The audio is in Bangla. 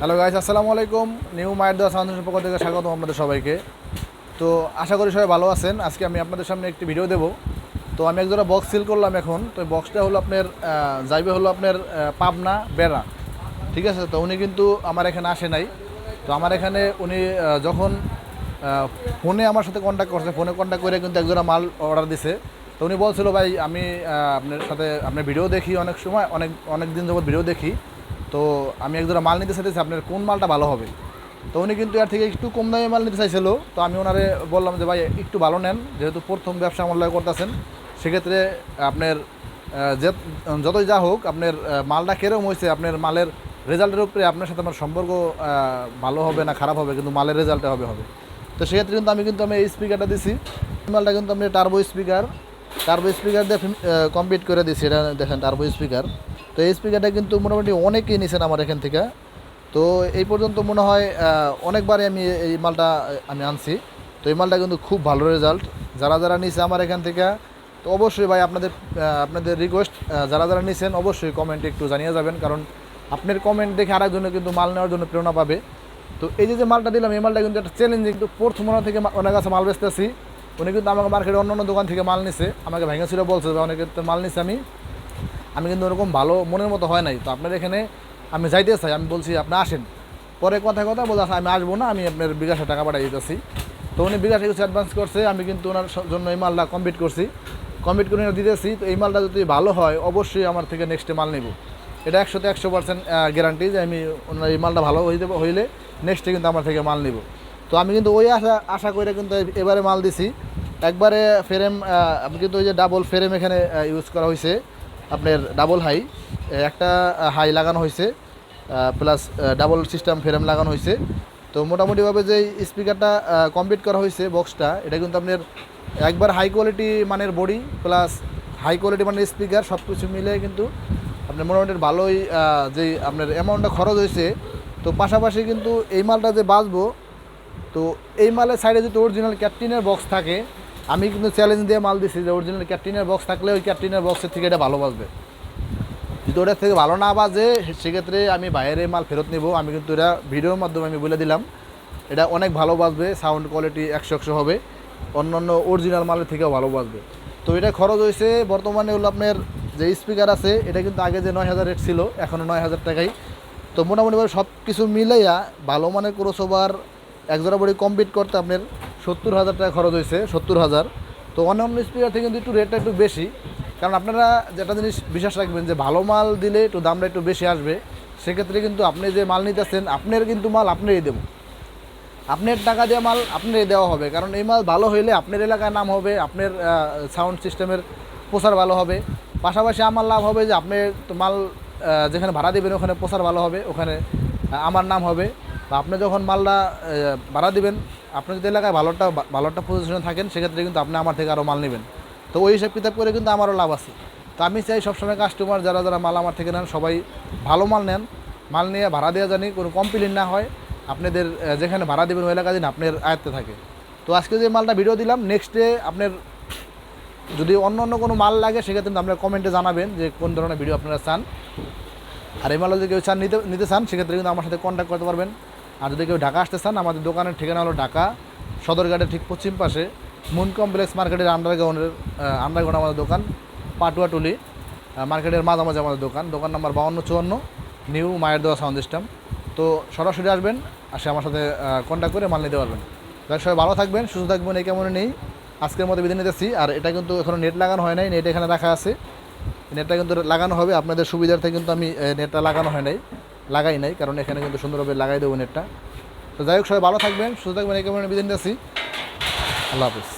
হ্যালো গাইস, আসসালামু আলাইকুম। নিউ মায়ের দেওয়া সাউন্ড পক্ষ থেকে স্বাগতম আপনাদের সবাইকে। তো আশা করি সবাই ভালো আছেন। আজকে আমি আপনাদের সামনে একটি ভিডিও দেব। তো আমি একজোড়া বক্স সিল করলাম এখন। তো বক্সটা হলো আপনার যাইবে হলো আপনার পাবনা, বেড়া। ঠিক আছে? তো উনি কিন্তু আমার এখানে আসে নাই। তো আমার এখানে উনি যখন ফোনে আমার সাথে কন্ট্যাক্ট করছে, ফোনে কন্ট্যাক্ট করে কিন্তু একজোড়া মাল অর্ডার দিছে। তো উনি বলছিল, ভাই, আমি আপনার সাথে, আপনার ভিডিও দেখি অনেক সময়, অনেক অনেক দিন যাবত ভিডিও দেখি। তো আমি একজোড়া মাল নিতে চাইতেছি, আপনার কোন মালটা ভালো হবে? তো উনি কিন্তু এর থেকে একটু কম দামে মাল নিতে চাইছিল, তো আমি ওনারে বললাম যে, ভাই, একটু ভালো নেন, যেহেতু প্রথম ব্যবসা আমার করতেছেন, সেক্ষেত্রে আপনার যে- যতই যা হোক, আপনার মালটা কেরম হয়েছে, আপনার মালের রেজাল্টের উপরে আপনার সাথে আমার সম্পর্ক ভালো হবে না খারাপ হবে, কিন্তু মালের রেজাল্টে হবে হবে। তো সেক্ষেত্রে কিন্তু আমি কিন্তু আমি এই স্পিকারটা দিছি। মালটা কিন্তু আমি টার্বো স্পিকার টার্বো স্পিকার দিয়ে কমপ্লিট করে দিছি, এটা দেখেন টার্বো স্পিকার তো এই স্পিকারটা কিন্তু মোটামুটি অনেকেই নিছেন আমার এখান থেকে। তো এই পর্যন্ত মনে হয় অনেকবারই আমি এই মালটা আমি আনছি। তো এই মালটা কিন্তু খুব ভালো রেজাল্ট যারা যারা নিছে আমার এখান থেকে, তো অবশ্যই ভাই আপনাদের আপনাদের রিকোয়েস্ট যারা যারা নিছেন অবশ্যই কমেন্টে একটু জানিয়ে যাবেন। কারণ আপনার কমেন্ট দেখে আরেকজনে কিন্তু মাল নেওয়ার জন্য প্রেরণা পাবে। তো এই যে যে মালটা দিলাম, এই মালটা কিন্তু একটা চ্যালেঞ্জিং কিন্তু প্রথম মনে থেকে ওনার কাছে মাল বেচতেছি। উনি কিন্তু আমাকে মার্কেটে অন্য অন্য দোকান থেকে মাল নিছে। আমাকে ভেঙে ছিল বলছে তো মাল নিছে আমি। আমি কিন্তু ওরকম ভালো মনের মতো হয় নাই। তো আপনার এখানে আমি যাইতে চাই আমি বলছি আপনি আসেন। পরে কথা কথা আচ্ছা, আমি আসব না আমি আপনার বিকাশে টাকা পাঠিয়ে দিতেছি। তো উনি বিকাশে কিছু অ্যাডভান্স করছে আমি কিন্তু ওনার জন্য এই মালটা কমপ্লিট করছি। কমপ্লিট করে দিতেছি তো এই মালটা যদি ভালো হয় অবশ্যই আমার থেকে নেক্সটে মাল নেব। এটা একশোতে একশো পার্সেন্ট গ্যারান্টি যে আমি ওনার এই মালটা ভালো হইতে হইলে নেক্সটে কিন্তু আমার থেকে মাল নেব। তো আমি কিন্তু ওই আশা আশা করে কিন্তু এবারে মাল দিছি। একবারে ফ্রেম কিন্তু ওই যে ডাবল ফ্রেম এখানে ইউজ করা হয়েছে আপনার ডাবল হাই একটা হাই লাগানো হয়েছে প্লাস ডাবল সিস্টেম ফ্রেম লাগানো হয়েছে। তো মোটামুটিভাবে যে স্পিকারটা কমপ্লিট করা হয়েছে বক্সটা এটা কিন্তু আপনার একবার হাই কোয়ালিটি মানের বডি প্লাস হাই কোয়ালিটি মানের স্পিকার সব কিছু মিলে কিন্তু আপনার মোটামুটি ভালোই যে আপনার অ্যামাউন্টটা খরচ হয়েছে। তো পাশাপাশি কিন্তু এই মালটা যে বাঁচবো, তো এই মালের সাইডে যদি অরিজিনাল ক্যাপটিনের বক্স থাকে আমি কিন্তু চ্যালেঞ্জ দিয়ে মাল দিছি যে অরিজিনাল ক্যাপটিনের বক্স থাকলে ওই ক্যাপটিনের বক্সের থেকে এটা ভালো বাজবে। যদি ওটার থেকে ভালো না বাজে, সেক্ষেত্রে আমি বাইরে মাল ফেরত নিব। আমি কিন্তু এটা ভিডিওর মাধ্যমে আমি বলে দিলাম। এটা অনেক ভালো বাজবে সাউন্ড কোয়ালিটি একশো একশো হবে। অন্য অন্য অরিজিনাল মালের থেকেও ভালো বাজবে। তো এটা খরচ হয়েছে, বর্তমানে হলো আপনার যে স্পিকার আছে, এটা কিন্তু আগে যে নয় হাজার রেট ছিল এখনও নয় হাজার টাকাই। তো মোটামুটিভাবে সব কিছু মিলাইয়া ভালো মানের ক্রোসোভার একজোড়া বডি কমপ্লিট করতে আপনার সত্তর হাজার টাকা খরচ হয়েছে, সত্তর হাজার। তো অন্যান্য স্পিকার থেকে কিন্তু একটু রেটটা একটু বেশি। কারণ আপনারা যেটা জিনিস বিশ্বাস রাখবেন যে ভালো মাল দিলে একটু দামটা একটু বেশি আসবে। সেক্ষেত্রে কিন্তু আপনি যে মাল নিতেছেন, আপনার কিন্তু মাল আপনারই দেবো। আপনার টাকা দিয়ে মাল আপনারই দেওয়া হবে। কারণ এই মাল ভালো হইলে আপনার এলাকায় নাম হবে, আপনার সাউন্ড সিস্টেমের প্রচার ভালো হবে। পাশাপাশি আমার লাভ হবে যে আপনি মাল যেখানে ভাড়া দেবেন, ওখানে প্রচার ভালো হবে, ওখানে আমার নাম হবে। বা আপনি যখন মালটা ভাড়া দিবেন, আপনি যদি এলাকায় ভালোটা ভালোটা পজিশনে থাকেন, সেক্ষেত্রে কিন্তু আপনি আমার থেকে আরও মাল নেবেন। তো ওই হিসাব কিতাব করে কিন্তু আমারও লাভ আছে। তো আমি চাই সবসময় কাস্টমার যারা যারা মাল আমার থেকে নেন, সবাই ভালো মাল নেন। মাল নিয়ে ভাড়া দেওয়া জানি, কোনো কমপ্লেন না হয়। আপনাদের যেখানে ভাড়া দেবেন ওই এলাকা দিন আপনার আয়ত্তে থাকে। তো আজকে যে মালটা ভিডিও দিলাম নেক্সট ডে আপনার যদি অন্য অন্য কোনো মাল লাগে, সেক্ষেত্রে আপনারা কমেন্টে জানাবেন যে কোন ধরনের ভিডিও আপনারা চান। আর এই মালও যদি কেউ চান, নিতে নিতে চান, সেক্ষেত্রে কিন্তু আমার সাথে কন্ট্যাক্ট করতে পারবেন। আর যদি কেউ ঢাকা আসতে চান, আমাদের দোকানের ঠিকানা হলো ঢাকা, সদরঘাটের ঠিক পশ্চিম পাশে, মুন কমপ্লেক্স মার্কেটের আন্ডারগ্রাউন্ডের আন্ডারগ্রাউন্ড আমাদের দোকান পাটুয়াটুলি মার্কেটের মাঝামাঝি আমাদের দোকান দোকান নাম্বার বাউন্ন চুয়ান্ন, নিউ মায়ের দেওয়া সাউন্ড সিস্টেম। তো সরাসরি আসবেন, আসে আমার সাথে কন্ট্যাক্ট করে মাল নিতে পারবেন। তাই সবাই ভালো থাকবেন, সুস্থ থাকবেন, এই কেমন নেই। আজকের মতো বিদায় নিতেছি, আর এটা কিন্তু এখনও নেট লাগানো হয় নাই, নেট এখানে রাখা আছে। নেটটা কিন্তু লাগানো হবে, আপনাদের সুবিধার্থে কিন্তু আমি নেটটা লাগানো হয় নাই। লাগাই নাই, কারণ এখানে কিন্তু সুন্দরভাবে লাগাই দেবো নেটটা। তো যাই হোক, সবাই ভালো থাকবেন, সুস্থ থাকবেন, এই কেমন বিদায় আসি আল্লাহ হাফিজ।